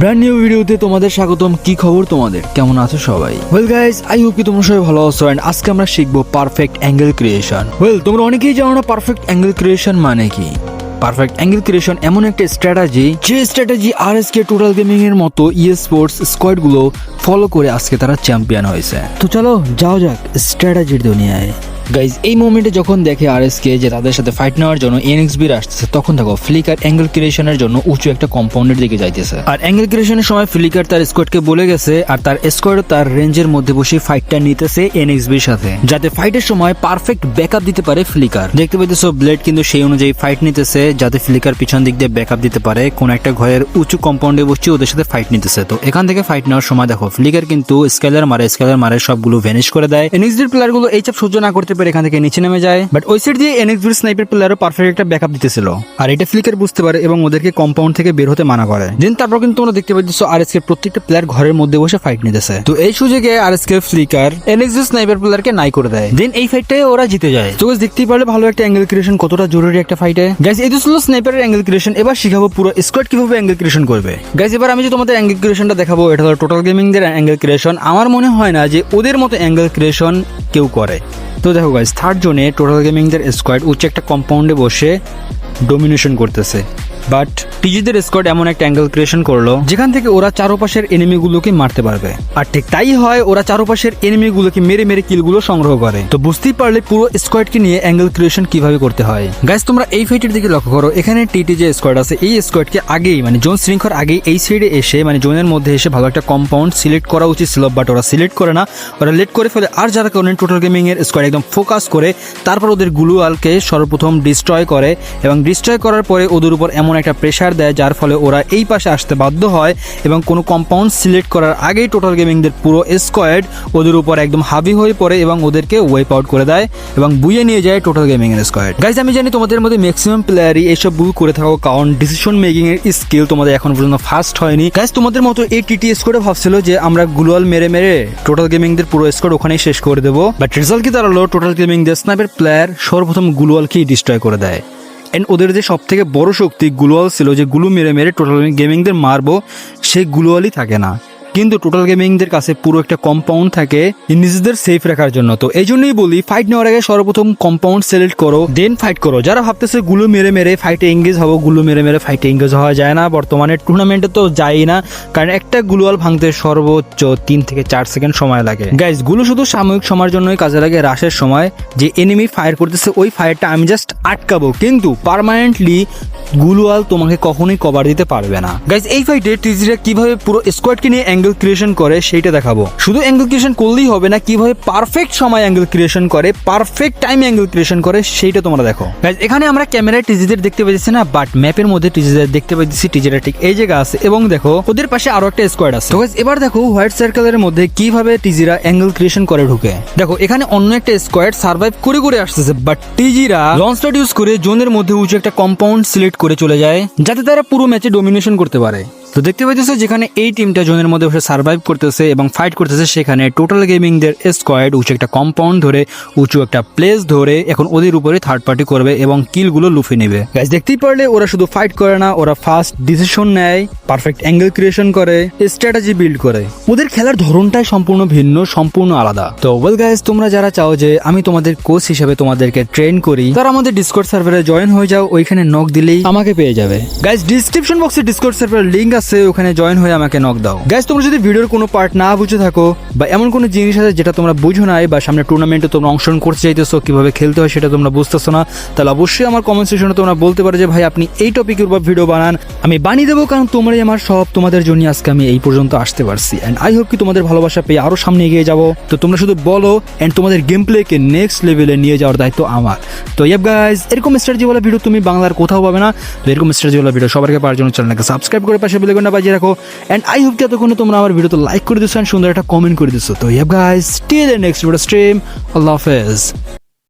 Brand new ভিডিওতে তোমাদের স্বাগতম। কি খবর তোমাদের? কেমন আছো সবাই? ওয়েল গাইস আই হোপ কি তোমরা সবাই ভালো আছো। এন্ড আজকে আমরা শিখব পারফেক্ট অ্যাঙ্গেল ক্রিয়েশন ওয়েল তোমরা অনেকেই জানো না পারফেক্ট অ্যাঙ্গেল ক্রিয়েশন মানে কি? পারফেক্ট অ্যাঙ্গেল ক্রিয়েশন এমন একটা স্ট্র্যাটেজি যে স্ট্র্যাটেজি আর এস কে টোটাল গেমিং এর মতো ই স্পোর্টস স্কোয়াডগুলো ফলো করে আজকে তারা চ্যাম্পিয়ন হয়েছে। তো চলো যাও যাক স্ট্র্যাটেজির দুনিয়ায়। গাইজ এই মোমেন্টে যখন দেখে আর এস কে যে তাদের সাথে ফাইট নেওয়ার জন্য এনএক্সবির আসতেছে, তখন দেখো ফ্লিকার অ্যাঙ্গেল ক্রিয়েশনের জন্য উঁচু একটা কম্পাউন্ডের দিকে যাইতেছে। আর অ্যাঙ্গেল ক্রিয়েশনের সময় ফ্লিকার তার স্কোয়াডকে বলে গেছে, আর তার স্কোয়াড তার রেঞ্জের মধ্যে বসে ফাইটটা নিতেছে এনএক্সবির সাথে। যাতে ফাইটের সময় পারফেক্ট ব্যাকআপ দিতে পারে ফ্লিকার দেখতে পাইতেছো ব্লেড কিন্তু সেই অনুযায়ী ফাইট নিতেছে, যাতে ফ্লিকার পিছন দিক দিয়ে ব্যাকআপ দিতে পারে। কোন একটা ঘরের উঁচু কম্পাউন্ডে বসে ওদের সাথে ফাইট নিতেছে। তো এখান থেকে ফাইট নেওয়ার সময় দেখো ফ্লিকার কিন্তু স্কেলার মারে স্কেলার মারে সবগুলো ভ্যানিশ করে দেয়। এনএক্সবির প্লেয়ারগুলো এই চাপ সহ্য না করতে পারে এখান থেকে নিচে নেমে যায়। বাট ওই সাইড দিয়ে এনএক্সবির স্নাইপার প্লেয়ারও পারফেক্ট একটা ব্যাকআপ দিতেছিল। আর এটা ফ্লিকার বুঝতে পারে এবং ওদেরকে কম্পাউন্ড থেকে বের হতে মানা করে। দেন তারপর কিন্তু তোমরা দেখতে পাচ্ছ আর এস কে প্রত্যেকটা প্লেয়ার ঘরের মধ্যে বসে ফাইট নিতেছে। তো এই সুযোগে আর এস কে ফ্লিকার এনএক্সবি স্নাইপার প্লেয়ারকে নাই করে দেয়। দেন এই ফাইটটাই ওরা জিতে যায়। তো দেখতেই পারলে ভালো একটা অ্যাঙ্গেল ক্রিয়েশন কতটা জরুরি একটা ফাইটে গাইজ এই তো ছিল স্নাইপারের অ্যাঙ্গেল ক্রিয়েশন এবার শিখাবো পুরো স্কোয়াড কীভাবে অ্যাঙ্গেল ক্রিয়েশন করবে। গাইজ এবার আমি যে তোমাদের অ্যাঙ্গেল ক্রিয়েশনটা দেখাবো, এটা হলো টোটাল গেমিং দের অ্যাঙ্গেল ক্রিয়েশন আমার মনে হয় না যে ওদের মতো অ্যাঙ্গেল ক্রিয়েশন কেউ করে। তো দেখো গাইজ থার্ড জোনে টোটাল গেমিংদের স্কোয়াড উচ্চ একটা কম্পাউন্ডে বসে ডোমিনেশন করতেছে। বাট টিজিদের স্কোয়াড এমন একটা অ্যাঙ্গেল ক্রিয়েশন করল, যেখান থেকে ওরা চারপাশের এনিমিগুলোকে মারতে পারবে। আর ঠিক তাই হয়, ওরা চারপাশের এনিমিগুলোকে মেরে মেরে কিলগুলো সংগ্রহ করে। তো বুঝতেই পারলে পুরো স্কোয়াডকে নিয়ে অ্যাঙ্গেল ক্রিয়েশন কীভাবে করতে হয়। গাইস তোমরা এই ফাইটের দিকে লক্ষ্য করো। এখানে টিটি যে স্কোয়াড আছে, এই স্কোয়াডকে আগেই মানে জোন শৃঙ্খর আগেই এই সাইডে এসে মানে জোনের মধ্যে এসে ভালো একটা কম্পাউন্ড সিলেক্ট করা উচিত ছিল বাট ওরা সিলেক্ট করে না। ওরা লেট করে ফেলে, আর যারা করেন টোটাল গেমিং এর স্কোয়াড একদম ফোকাস করে, তারপর ওদের গ্লুয়ালকে সর্বপ্রথম ডিস্ট্রয় করে। এবং ডিস্ট্রয় করার পরে ওদের উপর এমন একটা প্রেশার দেয়, যার ফলে ওরা এই পাশে আসতে বাধ্য হয় এবং কোনো কম্পাউন্ড সিলেক্ট করার আগেই টোটাল গেমিংদের পুরো স্কোয়াড ওদের উপর একদম হাবি হয়ে পড়ে এবং ওদেরকে ওয়েপ আউট করে দেয় এবং বুয়ে নিয়ে যায় টোটাল গেমিং এর স্কোয়াড গাইজ আমি জানি তোমাদের মধ্যে ম্যাক্সিমাম প্লেয়ারই এইসব ভুল করে থাকো, কারণ ডিসিশন মেকিং এর স্কিল তোমাদের এখন পর্যন্ত ফার্স্ট হয়নি। গাইজ তোমাদের মতো এই টিটি স্কোয়াডে ভাবছিল যে আমরা গ্লোয়াল মেরে মেরে টোটাল গেমিংদের পুরো স্কোয়াড ওখানেই শেষ করে দেবো। বাট রেজাল্ট কি দাঁড়াল? টোটাল গেমিংদের স্নাইপার প্লেয়ার সর্বপ্রথম গ্লোয়ালকেই ডিস্ট্রয় করে দেয়। এন্ড ওদের যে সব থেকে বড় শক্তি গুলোয়াল ছিল যে গুলো মেরে মেরে টোটাল গেমিংদের মারবো সেই গুলোয়ালই থাকে না। কিন্তু টোটাল গেমিংদের কাছে পুরো একটা কম্পাউন্ড থাকে নিজেদের সেফ রাখার জন্য। তো এই জন্যই বলি ফাইট নেওয়ার আগে সর্বপ্রথম কম্পাউন্ড সিলেক্ট করো দেন ফাইট করো। যারা ভাবতেছে গুলো মেরে মেরে ফাইটে এঙ্গেজ হব, গুলো মেরে মেরে ফাইটে এঙ্গেজ হওয়া যায় না, বর্তমানে টুর্নামেন্টে তো যাই না, কারণ একটা গুলোয়াল ভাঙতে সর্বোচ্চ তিন থেকে চার সেকেন্ড সময় লাগে। গাইজগুলো শুধু সাময়িক সময়ের জন্যই কাজে লাগে রাশের সময়। যে এনিমি ফায়ার করতেছে, ওই ফায়ারটা আমি জাস্ট আটকাবো। কিন্তু পার্মানেন্টলি গুলোয়াল তোমাকে কখনোই কভার দিতে পারবে না। গাইজ এই ফাইটে টিজিরা কীভাবে পুরো স্কোয়াডকে নিয়ে অ্যাঙ্গেল ক্রিয়েশন করে, সেইটা দেখাবো। শুধু অ্যাঙ্গেল ক্রিয়েশন করলেই হবে না, কীভাবে পারফেক্ট সময় অ্যাঙ্গেল ক্রিয়েশন করে পারফেক্ট টাইম অ্যাঙ্গেল ক্রিয়েশন করে, সেইটা তোমরা দেখো। এখানে আমরা ক্যামেরায় টিজিদের দেখতে পাচ্ছি না বাট ম্যাপের মধ্যে টিজিদের দেখতে পাচ্ছি টিজিরা ঠিক এই জায়গা আছে, এবং দেখো, ওদের পাশে আরও একটা স্কোয়াড আছে। এবার দেখো হোয়াইট সার্কেলের মধ্যে কীভাবে টিজিরা অ্যাঙ্গেল ক্রিয়েশন করে ঢুকে। দেখো, এখানে অন্য একটা স্কোয়াড সার্ভাইভ করে করে আসতেছে বাট টিজিরা লঞ্চপ্যাড ইউজ করে জোনের মধ্যে উঁচু একটা কম্পাউন্ড সিলেক্ট করে চলে যায়, যাতে তারা পুরো ম্যাচে ডোমিনেশন করতে পারে। তো দেখতে পাইতেছো যেখানে এই টিমটা জোনের মধ্যে বসে সার্ভাইভ করতেছে এবং ফাইট করতেছে, সেখানে টোটাল গেমিংদের স্কোয়াড উঁচু একটা কম্পাউন্ড ধরে, উঁচু একটা প্লেস ধরে এখন ওদের উপরে থার্ড পার্টি করবে এবং কিলগুলো লুফে নেবে। গাইজ দেখতেই পারলে ওরা শুধু ফাইট করে না, ওরা ফার্স্ট ডিসিশন নেয় পারফেক্ট অ্যাঙ্গেল ক্রিয়েশন করে স্ট্র্যাটেজি বিল্ড করে। ওদের খেলার ধরনটাই সম্পূর্ণ ভিন্ন, সম্পূর্ণ আলাদা। তো ওয়েল গাইজ তোমরা যারা চাও যে আমি তোমাদের কোচ হিসেবে তোমাদেরকে ট্রেন করি, তারা আমাদের ডিসকর্ড সার্ভারে জয়েন হয়ে যাও, ওইখানে নক দিলেই আমাকে পেয়ে যাবে। গাইজ ডিসক্রিপশন বক্সে ডিসকর্ড সার্ভারের লিঙ্ক আছে, ওখানে জয়েন হয়ে আমাকে নক দাও। গ্যাস তোমরা যদি ভিডিওর কোনো পার্ট না বুঝে থাকো, বা এমন কোনো জিনিস আছে যেটা তোমরা বুঝো নাই, বা সামনে টুর্নামেন্টে তোমরা অংশগ্রহণ করতে চাইতেছো, কীভাবে খেলতে হয় সেটা তোমরা বুঝতেছো না, তাহলে অবশ্যই আমার কমেন্ট সেকশনে তোমরা বলতে পারো যে, ভাই, আপনি এই টপিকের উপর ভিডিও বানান। আমি বানিয়ে দেবো, কারণ তোমরাই আমার সব তোমাদের জন্য আজকে আমি এই পর্যন্ত আসতে পারছি। অ্যান্ড আই হোপ কি তোমাদের ভালোবাসা পেয়ে আরও সামনে এগিয়ে যাব। তো তোমরা শুধু বলো অ্যান্ড তোমাদের গেম প্লেকে নেক্সট লেভেলে নিয়ে যাওয়ার দায়িত্ব আমার। তো ইয়াব গাইজ এরকম স্ট্র্যাটেজি বলা ভিডিও তুমি বাংলার কোথাও পাবে না। তো এরকম স্ট্র্যাটেজি বলা ভিডিও সবাইকে পাওয়ার জন্য চ্যানেলকে সাবস্ক্রাইব করে পাশে বেলেগনটা বাজিয়ে রাখো। অ্যান্ড আই হোপ কি কোনো তোমরা আমার ভিডিওতে লাইক করে দিচ্ছ অ্যান্ড সুন্দর একটা কমেন্ট করে দিচ্ছ তো ইয়াব guys still next video stream আল্লাহ হাফেজ।